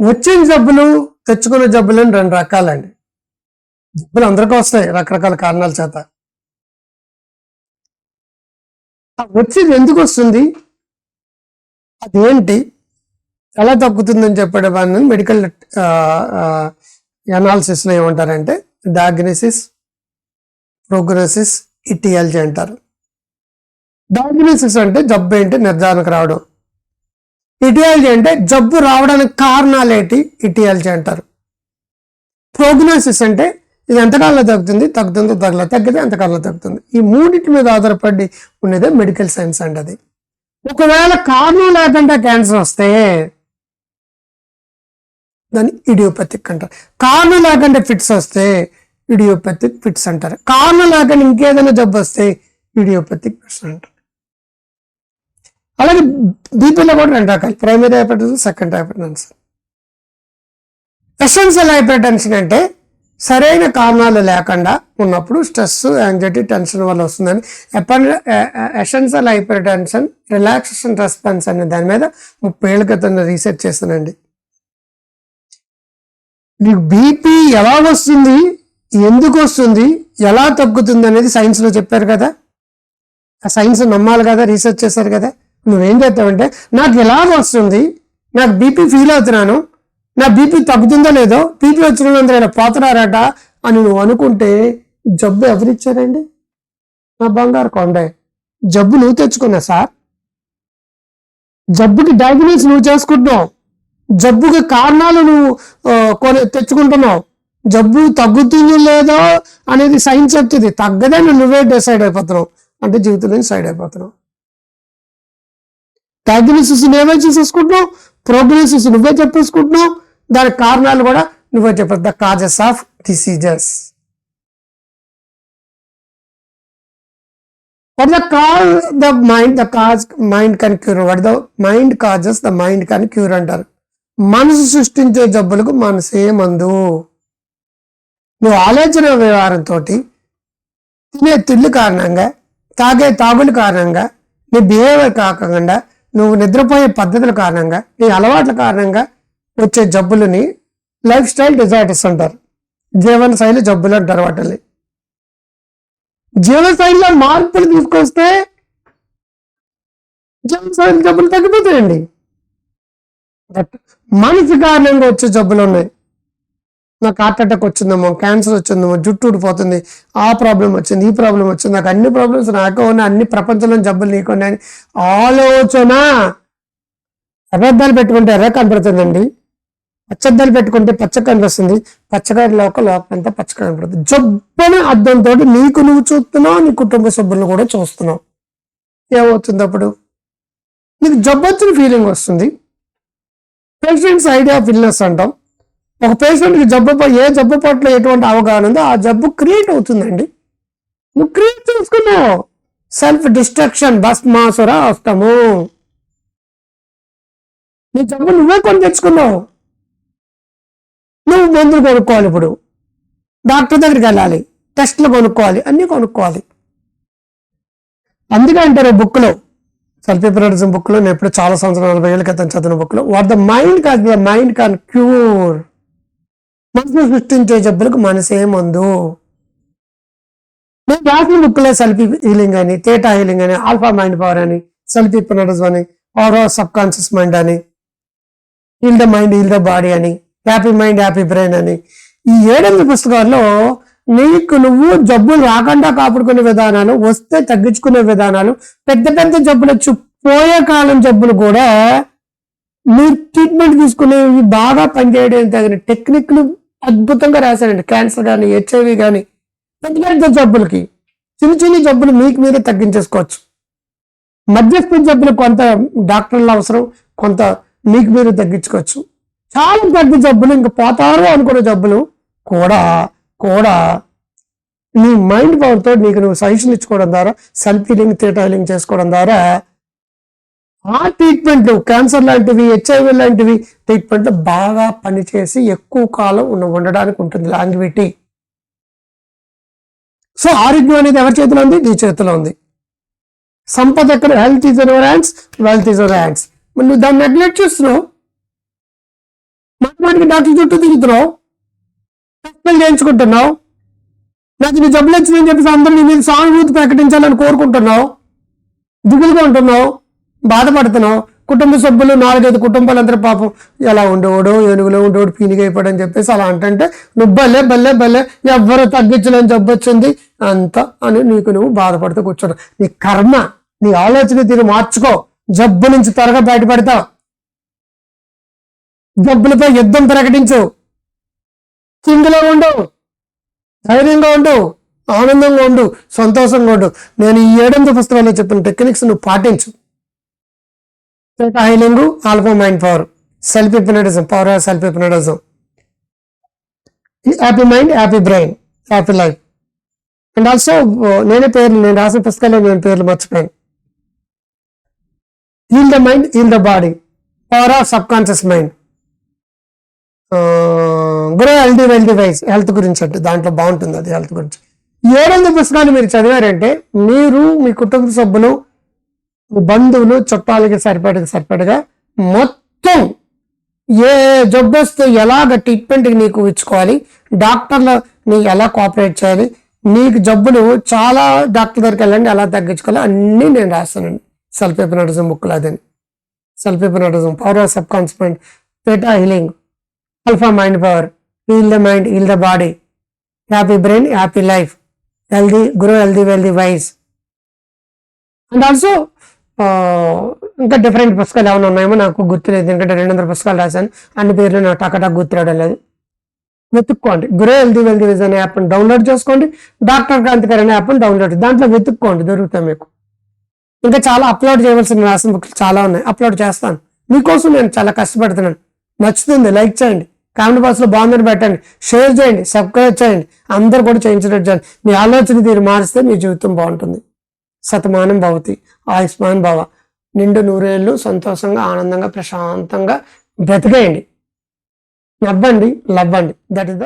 వచ్చిన జబ్బులు తెచ్చుకున్న జబ్బులు అని రెండు రకాలండి. జబ్బులు అందరికీ వస్తాయి రకరకాల కారణాల చేత. వచ్చేది ఎందుకు వస్తుంది? అదేంటి? ఎలా తగ్గుతుందని చెప్పే వాళ్ళని మెడికల్ ఎనాలిసిస్లో ఏమంటారంటే డయాగ్నోసిస్ ప్రోగ్నోసిస్ ఇటియాలజీ అంటారు. డయాగ్నోసిస్ అంటే జబ్బు ఏంటి నిర్ధారణకు రావడం. ఇటియాలజీ అంటే జబ్బు రావడానికి కారణాలు ఏంటి ఇటియాలజీ అంటారు. ప్రోగ్నోసిస్ అంటే ఇది ఎంతకాలంలో తగ్గుతుంది? తగ్గుతుందో తగ్గల తగ్గితే ఎంతకాలంలో తగ్గుతుంది. ఈ మూడింటి మీద ఆధారపడి ఉండేదే మెడికల్ సైన్స్ అండి అది. ఒకవేళ కారణం లేకుండా క్యాన్సర్ వస్తే దాన్ని ఇడియోపతిక్ అంటారు. కారణం లేకుండా ఫిట్స్ వస్తే ఇడియోపతిక్ ఫిట్స్ అంటారు. కారణం లేకుండా ఇంకేదైనా జబ్బు వస్తే ఇడియోపతిక్ ఫిట్స్ అంటారు. అలాగే బీపీలో కూడా రెండు రకాలు. Primary hypertension second hypertension essential hypertension అంటే సరైన కారణాలు లేకుండా ఉన్నప్పుడు స్ట్రెస్ యాంగ్జైటీ టెన్షన్ వల్ల వస్తుందని. Essential hypertension relaxation response అనే దాని మీద ముప్పై ఏళ్ళ క్రితం రీసెర్చ్ చేస్తానండి నీకు బీపీ ఎలా వస్తుంది ఎందుకు వస్తుంది ఎలా తగ్గుతుంది అనేది సైన్స్లో చెప్పారు కదా. ఆ సైన్స్ నమ్మాలి కదా రీసెర్చ్ చేశారు కదా. నువ్వేం చేస్తావంటే నాకు ఎలాగ వస్తుంది నాకు బీపీ ఫీల్ అవుతున్నాను నా బీపీ తగ్గుతుందో లేదో బీపీ వచ్చిన వాళ్ళందరూ పోతున్నారట అని నువ్వు అనుకుంటే జబ్బు ఎవరిచ్చారండి నా బంగారు కొండే. జబ్బు నువ్వు తెచ్చుకున్నా సార్. జబ్బుకి డయాగ్నోస్ నువ్వు చేసుకుంటున్నావు. జబ్బుకి కారణాలు నువ్వు కొని తెచ్చుకుంటున్నావు. జబ్బు తగ్గుతుందో లేదో అనేది సైన్స్ చెప్తుంది. తగ్గదని నువ్వే డిసైడ్ అయిపోతున్నావు. అంటే జీవితంలో సైడ్ అయిపోతున్నావు. డయాగ్నోసిస్ నువ్వే చేసేసుకుంటున్నావు? ప్రోగ్నోసిస్ నువ్వే చెప్పేసుకుంటున్నావు? దాని కారణాలు కూడా నువ్వే చెప్పేది the causes of diseases What the cause the mind the cause mind can cure. What the mind causes the mind can cure అంటారు. మనసు సృష్టించే జబ్బులకు మనసే మందు. నువ్వు ఆలోచన వ్యవహారంతో తినే తిళ్ళు కారణంగా తాగే తాగుల కారణంగా నీ బిహేవియర్ కాకుండా నువ్వు నిద్రపోయే పద్ధతుల కారణంగా నీ అలవాట్ల కారణంగా వచ్చే జబ్బులని లైఫ్ స్టైల్ డిజార్డర్స్ అంటారు. జీవన శైలి జబ్బులు అంటారు వాటిని. జీవనశైలిలో మార్పులు తీసుకొస్తే జీవనశైలి జబ్బులు తగ్గిపోతాయండి. బట్ మనిషి కారణంగా వచ్చే జబ్బులు ఉన్నాయి. నాకు హార్ట్ అటాక్ వచ్చిందేమో క్యాన్సర్ వచ్చిందేమో జుట్టు ఊడిపోతుంది ఆ ప్రాబ్లం వచ్చింది ఈ ప్రాబ్లం వచ్చింది నాకు అన్ని ప్రాబ్లమ్స్ నాకు ఉన్నాయి అన్ని ప్రపంచంలో జబ్బులు నీకు అని ఆలోచన! అబద్ధాలు పెట్టుకుంటే ఎర్ర కనపడుతుందండి. పచ్చద్దాలు పెట్టుకుంటే పచ్చ కనిపిస్తుంది పచ్చగా లోక లోకంతా పచ్చ కనపడుతుంది. జబ్బని అద్దంతో నీకు నువ్వు చూస్తున్నావు నీ కుటుంబ సభ్యులను కూడా చూస్తున్నావు. ఏమవుతుంది అప్పుడు? నీకు జబ్బు వచ్చిన ఫీలింగ్ వస్తుంది. పేషెంట్స్ ఐడియా ఆఫ్ ఇల్నెస్ అంటాం. ఒక పేషెంట్కి జబ్బు ఏ జబ్బు పట్ల ఎటువంటి అవగాహన ఉందో ఆ జబ్బు క్రియేట్ అవుతుందండి. నువ్వు క్రియేట్ చేసుకున్నావు. సెల్ఫ్ డిస్ట్రక్షన్ బస్ మాసురా వస్తాము నీ జబ్బు నువ్వే కొని తెచ్చుకున్నావు. నువ్వు మందులు కొనుక్కోవాలి ఇప్పుడు. డాక్టర్ దగ్గరికి వెళ్ళాలి. టెస్ట్లు కొనుక్కోవాలి. అన్నీ కొనుక్కోవాలి. అందుకే అంటారు బుక్లో సల్ఫిప్రడిజం బుక్లో నేను ఎప్పుడు చాలా సంవత్సరాలు నలభై ఏళ్ళ క్రితం చదివిన బుక్లో వాట్ ద మైండ్ కాదు ద మైండ్ కాన్ క్యూర్ మనసు సృష్టించే జబ్బులకు మనసేమందు నేను రాసిన బుక్లో సెల్ఫీ హీలింగ్ అని తేటా హీలింగ్ అని ఆల్ఫా మైండ్ పవర్ అని సెల్ఫీ పినడస్ అని power of subconscious mind అని heal the mind heal the body అని హ్యాపీ మైండ్ హ్యాపీ బ్రెయిన్ అని. ఈ ఏడెనిమిది పుస్తకాల్లో నీకు నువ్వు జబ్బులు రాకుండా కాపాడుకునే విధానాలు వస్తే తగ్గించుకునే విధానాలు పెద్ద పెద్ద జబ్బులు వచ్చి పోయే కాలం జబ్బులు కూడా మీరు ట్రీట్మెంట్ తీసుకునేవి బాగా పనిచేయడానికి తగిన టెక్నిక్లు అద్భుతంగా రాశాడండి. క్యాన్సర్ కానీ హెచ్ఐవి కానీ పెద్ద పెద్ద జబ్బులకి చిన్న చిన్న జబ్బులు మీకు మీరే తగ్గించేసుకోవచ్చు. మధ్యస్థ జబ్బులు కొంత డాక్టర్ల అవసరం కొంత మీకు మీరు తగ్గించుకోవచ్చు. చాలా పెద్ద జబ్బులు ఇంకా పోతారు అనుకునే జబ్బులు కూడా కూడా నీ మైండ్ పవర్తో నీకు నువ్వు సజెషన్ ఇచ్చుకోవడం ద్వారా సెల్ఫ్ హీలింగ్ థియేటర్ హీలింగ్ చేసుకోవడం ద్వారా ఆ ట్రీట్మెంట్ క్యాన్సర్ లాంటివి హెచ్ఐవి లాంటివి ట్రీట్మెంట్ బాగా పనిచేసి ఎక్కువ కాలం ఉన్న ఉండడానికి ఉంటుంది లాంగ్విటీ. సో ఆరోగ్యం అనేది ఎవరి చేతిలో ఉంది? నీ చేతిలో ఉంది. సంపద ఎక్కడ? Health is our hands wealth is our hands నువ్వు దాన్ని నెగ్లెక్ట్ చేస్తున్నావు? మన డాక్టర్ చుట్టూ తిరుగుతున్నావు? టెస్టులు చేయించుకుంటున్నావు? నాకు నీ జబ్బులు వచ్చిందని చెప్పేసి అందరూ నీ మీద సానుభూతి ప్రకటించాలని కోరుకుంటున్నావు? దిగులుగా ఉంటున్నావు? బాధపడుతున్నావు కుటుంబ సభ్యులు నాలుగైదు కుటుంబాలందరూ పాపం ఎలా ఉండేవాడు ఏనుగులో ఉండేవాడు అని చెప్పేసి అలా అంటే నువ్వు బల్లే బల్లే బల్లే ఎవ్వరు తగ్గించలేని జబ్బు వచ్చింది. అంత అని నీకు నువ్వు బాధపడుతూ కూర్చోడు నీ కర్మ నీ ఆలోచన తీరు మార్చుకో. జబ్బు నుంచి త్వరగా బయటపడతావు. జబ్బులపై యుద్ధం ప్రకటించు. కింగ్లో ఉండు. ధైర్యంగా ఉండు. ఆనందంగా ఉండు. సంతోషంగా ఉండు. నేను ఈ ఏడెనిమిది పుస్తకాల్లో చెప్పిన టెక్నిక్స్ నువ్వు పాటించు. Healing alpha mind power self hypnotism power of self hypnotism happy mind happy brain happy life and also నేనే పేర్లు నేను రాసిన పుస్తకాలే నేను పేర్లు మర్చిపోయాను. Heal the mind heal the body power of subconscious mind grow healthy wealthy wise health గురించి అంటే దాంట్లో బాగుంటుంది అది హెల్త్ గురించి. ఏడెనిమిది పుస్తకాలు మీరు చదివారంటే మీరు మీ కుటుంబ సభ్యులు బంధువులు చుట్టాలకి సరిపడక సరిపడగా మొత్తం ఏ జబ్బు వస్తే ఎలాగ ట్రీట్మెంట్ నీకు ఇచ్చుకోవాలి డాక్టర్లు నీకు ఎలా కోఆపరేట్ చేయాలి నీకు జబ్బులు చాలా డాక్టర్ దగ్గరికి వెళ్ళండి ఎలా తగ్గించుకోవాలి అన్నీ నేను రాస్తానండి సెల్ఫ్ ఎపినటిజం బుక్లు అదని self hypnotism power of subconscious theta healing alpha mind power heal the mind heal the body happy brain happy life healthy grow healthy wealthy wise and also ఇంకా డిఫరెంట్ పుస్తకాలు ఏమైనా ఉన్నాయేమో నాకు గుర్తులేదు. ఎందుకంటే రెండు వందల పుస్తకాలు రాశాను. అన్ని పేర్లు నాకు టకటక్ గుర్తురావడం లేదు. వెతుక్కోండి. గ్రో హెల్దీ వెల్దీ విజ్ అనే యాప్ని డౌన్లోడ్ చేసుకోండి. డాక్టర్ క్రాంతికర్ అనే యాప్ని డౌన్లోడ్ దాంట్లో వెతుక్కోండి. దొరుకుతాయి మీకు. ఇంకా చాలా అప్లోడ్ చేయవలసిన రాసిన బుక్లు చాలా ఉన్నాయి. అప్లోడ్ చేస్తాను. మీకోసం నేను చాలా కష్టపడుతున్నాను. నచ్చుతుంది. లైక్ చేయండి. కామెంట్ బాక్స్లో బాగుందని పెట్టండి. షేర్ చేయండి. సబ్స్క్రైబ్ చేయండి. అందరు కూడా చేయించినట్టు చేయండి. మీ ఆలోచన తీరు మారిస్తే మీ జీవితం బాగుంటుంది. శతమానం భవతి ఆయుష్మాన్ భవ. నిండు నూరేళ్ళు సంతోషంగా ఆనందంగా ప్రశాంతంగా బ్రతికేయండి. నవ్వండి లవ్వండి. That is the